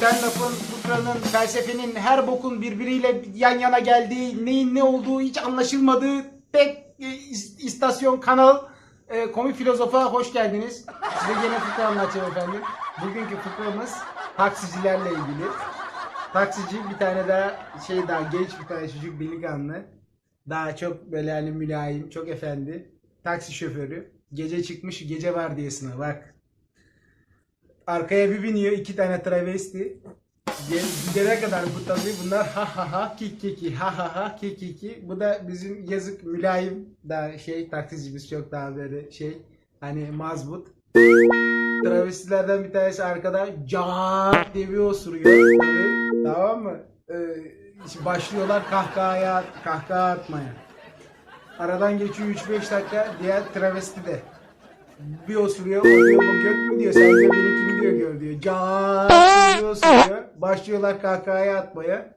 stand-up'ın, fıkranın, felsefenin, her bokun birbiriyle yan yana geldiği, neyin ne olduğu hiç anlaşılmadığı tek e, is- istasyon kanal e, komik filozofa hoş geldiniz. Size yine fıkra anlatacağım efendim. Bugünkü fıkramız taksicilerle ilgili. Taksici bir tane daha şey daha genç bir tane çocuk delikanlı. Daha çok böyle hani mülayim, çok efendi. Taksi şoförü. Gece çıkmış gece vardiyasına bak. Arkaya bir biniyor iki tane travesti. Gidene kadar bu tabii bunlar ha ha ha ki ki ki ha ha ha ki ki ki. Bu da bizim yazık mülayim daha şey taksicimiz çok daha böyle şey hani mazbut. Travestilerden bir tanesi arkada cart diye bir osuruyor. Tabii, tamam mı? Ee, işte başlıyorlar kahkahaya, kahkaha atmaya. Aradan geçiyor 3-5 dakika diğer travesti de. Bir osuruyor, o diyor bu göt mü diyor, sen de benimkini diyor gör diyor. Cart diye bir osuruyor. Başlıyorlar kahkahaya atmaya.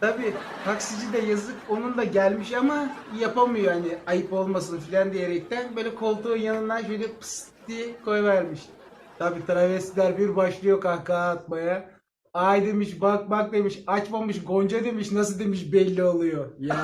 Tabi taksici de yazık onun da gelmiş ama yapamıyor hani ayıp olmasın filan diyerekten böyle koltuğun yanından şöyle pıs diye koyvermiş. Tabi travestiler bir başlıyor kahkaha atmaya. Ay demiş bak bak demiş açmamış Gonca demiş nasıl demiş belli oluyor. Ya.